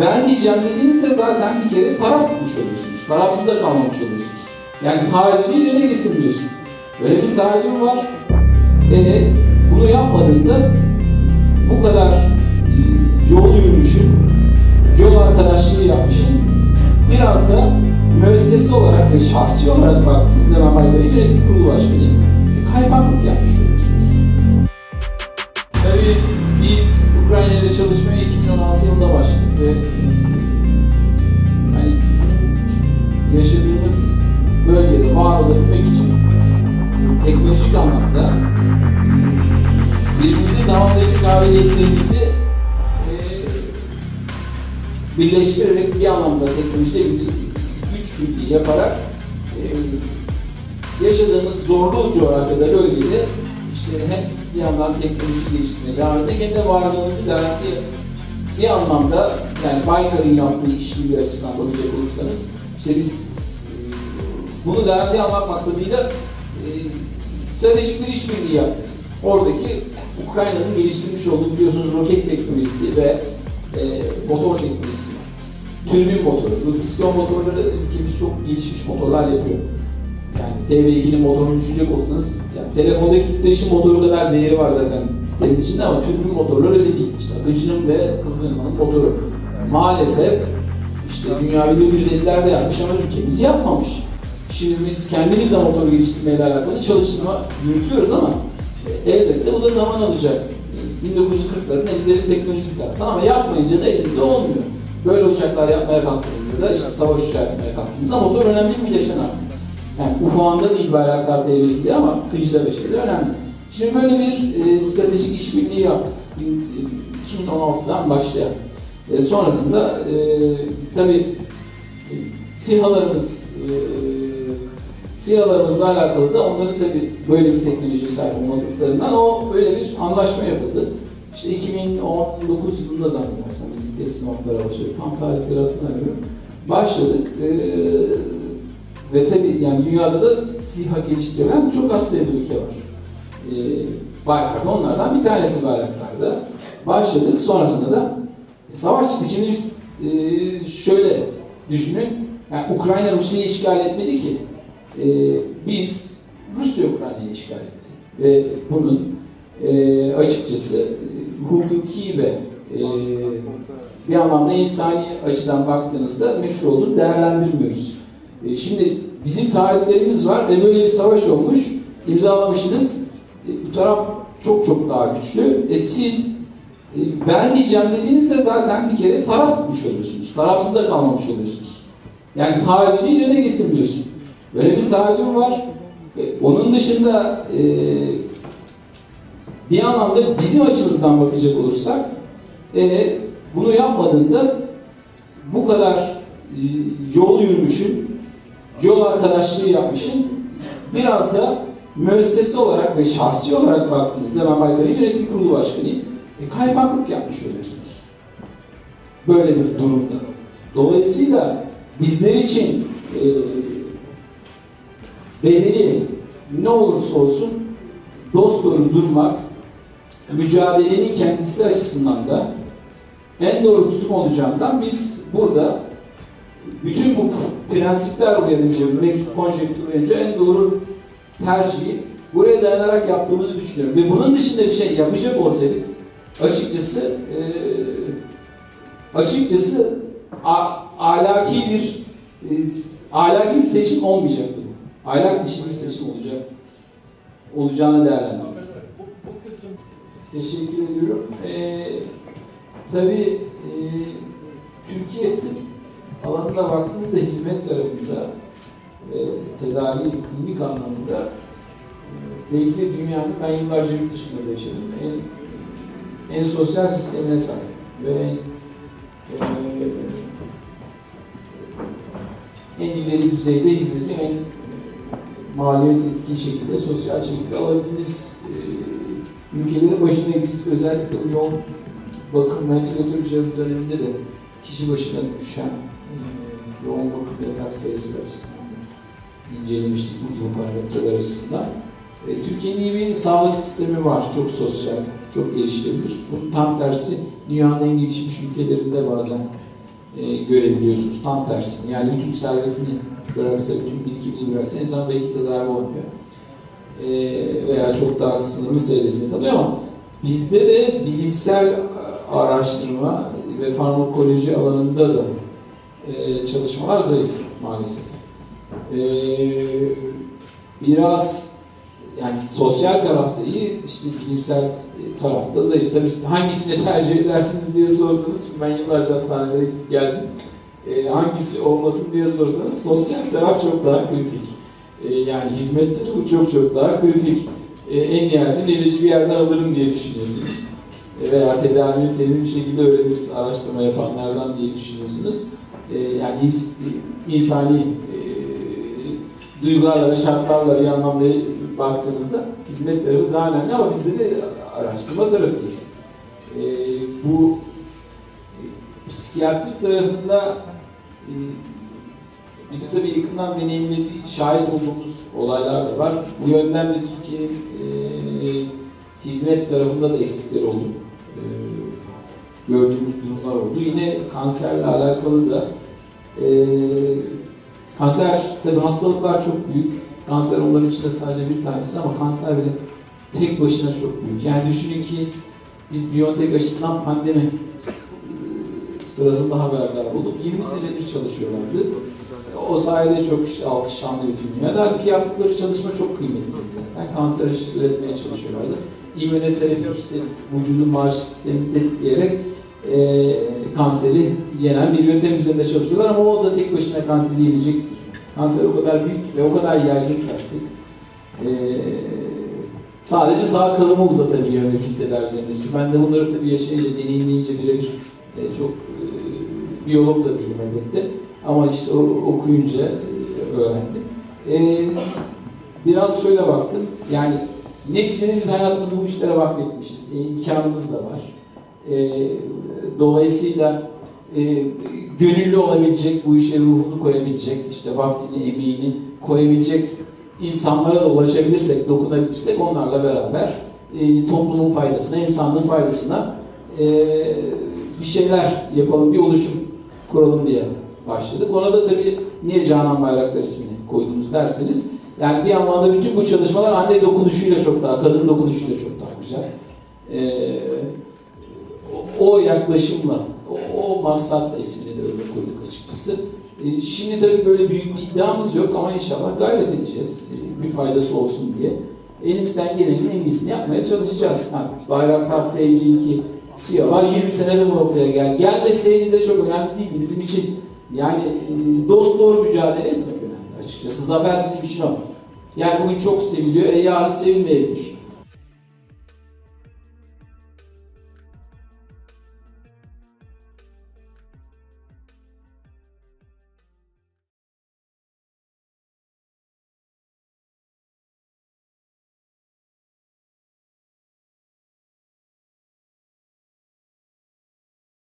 vermeyeceğim dediğinizde zaten bir kere taraf tutmuş oluyorsunuz. Tarafsız da kalmamış oluyorsunuz. Yani taahhüdünü yerine getirmiyorsun. Böyle bir taahhüdün var. E, bunu yapmadığında bu kadar e, yol yürümüşüm, yol arkadaşlığı yapmışım. Biraz da müessese olarak ve şahsi olarak baktığımızda ben Baykar İl Yönetim Kurulu Başkanıyım. Kaymaklık yapmış oluyorsunuz. Tabii biz Ukrayna ile çalışmaya 2016 yılında başladık ve hani yaşadığımız bölgede var olabilmek için teknolojik anlamda birbirimizi tamamlayıcı kabiliyetlerimizi e, birleştirerek bir anlamda teknolojide bir güç birliği yaparak e, yaşadığımız zorlu coğrafyada bölgede işte hem bir yandan teknoloji geliştirmeye devam etmek hem de varlığımızı garanti bir anlamda yani Baykar'ın yaptığı işbirliği açısından bakacak olursanız işte biz e, bunu garanti almak maksadıyla e, stratejik bir işbirliği yaptık. Oradaki Ukrayna'nın geliştirmiş olduğu biliyorsunuz roket teknolojisi ve e, motor teknolojisi. Türbin motoru, bu piston motorları ülkemiz çok gelişmiş motorlar yapıyor. Yani TV2'nin motorunu düşünecek olsanız, yani telefondaki titreşim motoru kadar değeri var zaten sistemin içinde ama türbin motorlar öyle değil. İşte Akıncı'nın ve Kızılelma'nın motoru. Maalesef işte dünya 1950'lerde yapmış ama ülkemiz yapmamış. Şimdi biz kendimiz de motor geliştirmeyle alakalı çalıştırma yürütüyoruz ama e, elbette bu da zaman alacak. E, 1940'ların elleri teknolojisi bir taraftan ama yapmayınca da elinizde olmuyor. Böyle uçaklar yapmaya kalktığınızda da işte savaş uçağı yapmaya kalktığınızda motor önemli bir bileşen artık. Yani ufağında değil Bayraktar TB2'de ama Kılıçda Beşer'de önemli. Şimdi böyle bir e, stratejik işbirliği yaptık. Bin- e, 2016'dan başlayan. E, sonrasında e, tabii e, SİHA'larımız e, SİHA'larımızla alakalı da onların tabii böyle bir teknolojiye sahip olmadıklarından o böyle bir anlaşma yapıldı. İşte 2019 yılında zannedersem biz ilk teslimatlara başladık. Tam tarihleri hatırlamıyorum. Başladık. E, ve tabii yani dünyada da SİHA geliştiren çok az sayıda ülke var. E, Baykar'da onlardan bir tanesi Bayraktar'da. Başladık. Sonrasında da e, savaş çıktı. Şimdi biz e, şöyle düşünün. Yani Ukrayna Rusya'yı işgal etmedi ki. E, biz Rusya Ukrayna'yı işgal etti. Ve bunun e, açıkçası hukuki ve e, bir anlamda insani açıdan baktığınızda meşru olduğunu değerlendirmiyoruz. E, şimdi bizim tarihlerimiz var ve böyle bir savaş olmuş. imzalamışsınız. E, bu taraf çok çok daha güçlü. E, siz e, vermeyeceğim dediğinizde zaten bir kere taraf tutmuş oluyorsunuz. Tarafsız da kalmamış oluyorsunuz. Yani taahhüdünü yerine getirmiyorsun. Böyle bir taahhüdün var. E, onun dışında e, bir anlamda bizim açımızdan bakacak olursak e, bunu yapmadığında bu kadar e, yol yürümüşüm, yol arkadaşlığı yapmışım. Biraz da müessese olarak ve şahsi olarak baktığınızda ben Baykar İl Yönetim Kurulu Başkanıyım. E, kaymaklık yapmış oluyorsunuz. Böyle bir durumda. Dolayısıyla bizler için e, bedeli ne olursa olsun dost doğru durmak, mücadelenin kendisi açısından da en doğru tutum olacağından biz burada bütün bu prensipler uyanınca, mevcut konjektür uyanınca en doğru tercihi buraya dayanarak yaptığımızı düşünüyorum. Ve bunun dışında bir şey yapacak olsaydık açıkçası eee açıkçası a, ahlaki bir e, ahlaki bir seçim olmayacaktı bu. Ahlak dışı bir seçim olacak olacağını değerlendiriyorum. Bu, bu kısım Teşekkür ediyorum. Ee, tabii e, alanına baktığınızda hizmet tarafında e, tedavi, klinik anlamında e, belki de dünyanın ben yıllarca yurt dışında da yaşadım. En, en sosyal sistemine sahip ve en, e, en ileri düzeyde hizmeti en e, maliyet etkin şekilde, sosyal şekilde alabildiğiniz e, ülkelerin başına biz özellikle yoğun bakım ventilatör cihazı döneminde de kişi başına düşen e, yoğun bakım yatak sayısı açısından da incelemiştik bu gibi parametreler açısından. E, Türkiye'nin iyi bir sağlık sistemi var. Çok sosyal, çok geliştirebilir. Bunun tam tersi dünyanın en gelişmiş ülkelerinde bazen e, görebiliyorsunuz. Tam tersini. Yani bütün servetini bıraksa, bütün birikimini bıraksa insan belki tedavi olmuyor. E, veya çok daha sınırlı sayıda hizmet alıyor ama bizde de bilimsel araştırma ve farmakoloji alanında da e, çalışmalar zayıf maalesef. E, biraz yani sosyal tarafta iyi, işte bilimsel tarafta zayıf. Tabii işte hangisini tercih edersiniz diye sorsanız, ben yıllarca hastanelere geldim. E, hangisi olmasın diye sorsanız sosyal taraf çok daha kritik. E, yani hizmet tarafı çok çok daha kritik. E, en nihayetinde ilacı bir yerden alırım diye düşünüyorsunuz. E, veya tedavini temin bir şekilde öğreniriz araştırma yapanlardan diye düşünüyorsunuz. E, yani ins- insani e, duygularla ve şartlarla bir anlamda baktığınızda hizmet tarafı daha önemli ama bizde de araştırma tarafı eksik. E, bu psikiyatri tarafında e, bizi tabii yakından deneyimlediği, şahit olduğumuz olaylar da var. Bu yönden de Türkiye'nin e, hizmet tarafında da eksikleri oldu. E, gördüğümüz durumlar oldu. Yine kanserle alakalı da e, kanser, tabii hastalıklar çok büyük. Kanser onların içinde sadece bir tanesi ama kanser bile tek başına çok büyük. Yani düşünün ki biz Biontech aşısından pandemi sırasında haberdar olduk. 20 senedir çalışıyorlardı. O sayede çok alkışlandı bütün dünyada. Halbuki yaptıkları çalışma çok kıymetli zaten. Kanser aşısı üretmeye çalışıyorlardı. İmmünoterapi işte vücudun bağışıklık sistemini tetikleyerek e, kanseri yenen bir yöntem üzerinde çalışıyorlar ama o da tek başına kanseri yenecektir. Kanser o kadar büyük ve o kadar yaygın ki artık. E, sadece sağ kalımı uzatabiliyor mevcut tedavilerin. Ben de bunları tabii yaşayınca, deneyimleyince birebir e, çok e, biyolog da değilim elbette. Ama işte o, okuyunca e, öğrendim. E, biraz şöyle baktım. Yani neticede biz hayatımızı bu işlere vakfetmişiz. E, imkanımız da var. E, dolayısıyla e, gönüllü olabilecek, bu işe ruhunu koyabilecek, işte vaktini, emeğini koyabilecek insanlara da ulaşabilirsek, dokunabilirsek onlarla beraber e, toplumun faydasına, insanlığın faydasına e, bir şeyler yapalım, bir oluşum kuralım diye başladık. Ona da tabii niye Canan Bayraktar ismini koydunuz derseniz, yani bir anlamda bütün bu çalışmalar anne dokunuşuyla çok daha, kadın dokunuşuyla çok daha güzel. Ee, o, yaklaşımla, o, o maksatla ismini de öyle koyduk açıkçası. Ee, şimdi tabii böyle büyük bir iddiamız yok ama inşallah gayret edeceğiz ee, bir faydası olsun diye. Elimizden gelenin en iyisini yapmaya çalışacağız. Ha, Bayraktar TV2 CEO var 20 senede bu noktaya gel. Gelmeseydi de çok önemli değildi bizim için. Yani e, dost doğru mücadele etmek önemli açıkçası. Zafer bizim için o. Yani bugün çok seviliyor, e yarın sevilmeyebilir.